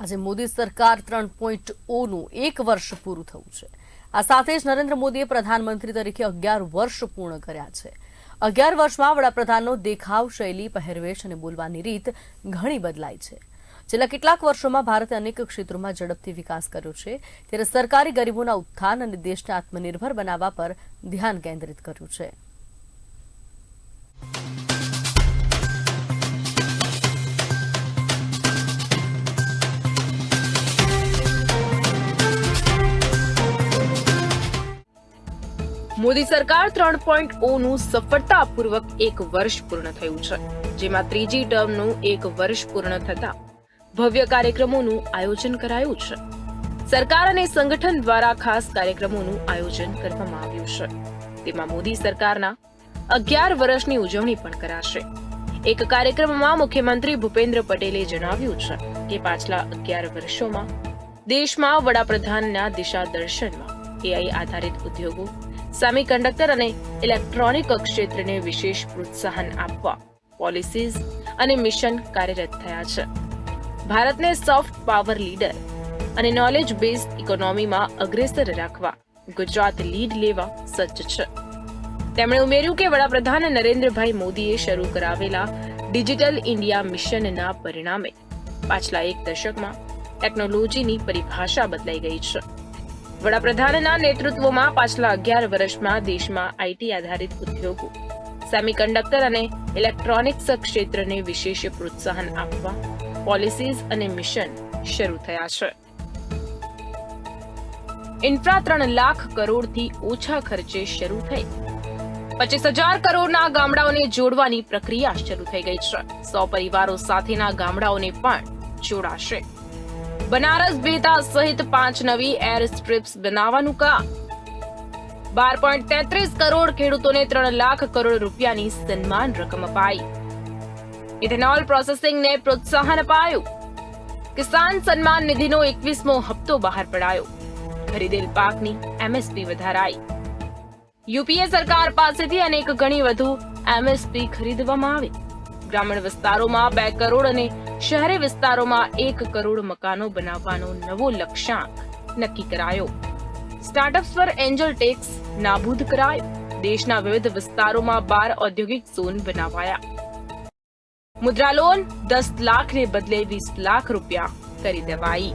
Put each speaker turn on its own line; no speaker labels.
આજે મોદી સરકાર ત્રણ પોઈન્ટ ઓનું એક વર્ષ પૂરું થયું છે. આ સાથે જ નરેન્દ્ર મોદીએ પ્રધાનમંત્રી તરીકે અગિયાર વર્ષ પૂર્ણ કર્યા છે. અગિયાર વર્ષમાં વડાપ્રધાનનો દેખાવ, શૈલી, પહેરવેશ અને બોલવાની રીત ઘણી બદલાઈ છે. છેલ્લા કેટલાક વર્ષોમાં ભારતે અનેક ક્ષેત્રોમાં ઝડપથી વિકાસ કર્યો છે. ત્યારે સરકારે ગરીબોના ઉત્થાન અને દેશને આત્મનિર્ભર બનાવવા પર ધ્યાન કેન્દ્રિત કર્યું છે.
મોદી સરકાર ત્રણ પોઈન્ટ ઓનું સફળતાપૂર્વક એક વર્ષ પૂર્ણ થયું છે. જેમાં ત્રીજી ટર્મનું એક વર્ષ પૂર્ણ થતા ભવ્ય કાર્યક્રમોનું આયોજન કરાયું છે. સરકાર અને સંગઠન દ્વારા ખાસ કાર્યક્રમોનું આયોજન કરવામાં આવ્યું છે. તેમાં મોદી સરકારના અગિયાર વર્ષની ઉજવણી પણ કરાશે. એક કાર્યક્રમમાં મુખ્યમંત્રી ભૂપેન્દ્ર પટેલે જણાવ્યું છે કે પાછલા અગિયાર વર્ષોમાં દેશમાં વડાપ્રધાનના દિશા દર્શનમાં એઆઈ આધારિત ઉદ્યોગો સેમિકન્ડક્ટર અને ઇલેક્ટ્રોનિક ક્ષેત્રને વિશેષ પ્રોત્સાહન આપવા પોલિસીઝ અને મિશન કાર્યરત થયા છે. ભારતને સોફ્ટ પાવર લીડર અને નોલેજ બેઝડ ઇકોનોમીમાં અગ્રેસર રાખવા ગુજરાત લીડ લેવા સજ્જ છે. તેમણે ઉમેર્યું કે વડાપ્રધાન નરેન્દ્રભાઈ મોદીએ શરૂ કરાવેલા ડિજિટલ ઇન્ડિયા મિશનના પરિણામે પાછલા એક દશકમાં ટેકનોલોજીની પરિભાષા બદલાઈ ગઈ છે. વડાપ્રધાનના નેતૃત્વમાં પાછલા અગિયાર વર્ષમાં દેશમાં આઈટી આધારિત ઉદ્યોગો, સેમિકન્ડક્ટર અને ઇલેક્ટ્રોનિક્સ ક્ષેત્રને વિશેષ પ્રોત્સાહન આપવા, પોલિસીઝ અને મિશન શરૂ થયા છે. ઇન્ફ્રા ત્રણ લાખ કરોડથી ઓછા ખર્ચે શરૂ થઈ. પચીસ હજાર કરોડના ગામડાઓને જોડવાની પ્રક્રિયા શરૂ થઈ ગઈ છે. સો પરિવારો સાથેના ગામડાઓને પણ જોડાશે. બનારસ બેતા સહિત પાંચ નવી એર સ્ટ્રીપ્સ બનાવવાનું કામ. બાર પોઈન્ટ તેત્રીસ કરોડ ખેડૂતોને ત્રણ લાખ કરોડ રૂપિયાની સન્માન રકમ અપાઈ. ઇથેનોલ પ્રોસેસિંગને પ્રોત્સાહન અપાયું. કિસાન સન્માન નિધિનો એકવીસમો હપ્તો બહાર પડાયો. ખરીદેલ પાકની એમએસપી વધારાઈ. યુપીએ સરકાર પાસેથી અનેક ગણી વધુ એમએસપી ખરીદવામાં આવી. ગ્રામીણ વિસ્તારોમાં બે કરોડ અને શહેરી વિસ્તારોમાં એક કરોડ મકાનો બનાવવાનો નવો લક્ષ્યાંક નક્કી કરાયો. સ્ટાર્ટઅપ્સ પર એન્જલ ટેક્સ નાબૂદ કરાયો. દેશના વિવિધ વિસ્તારોમાં બાર ઔદ્યોગિક ઝોન બનાવાયા. મુદ્રા લોન દસ લાખને બદલે વીસ લાખ રૂપિયા કરી દેવાઈ.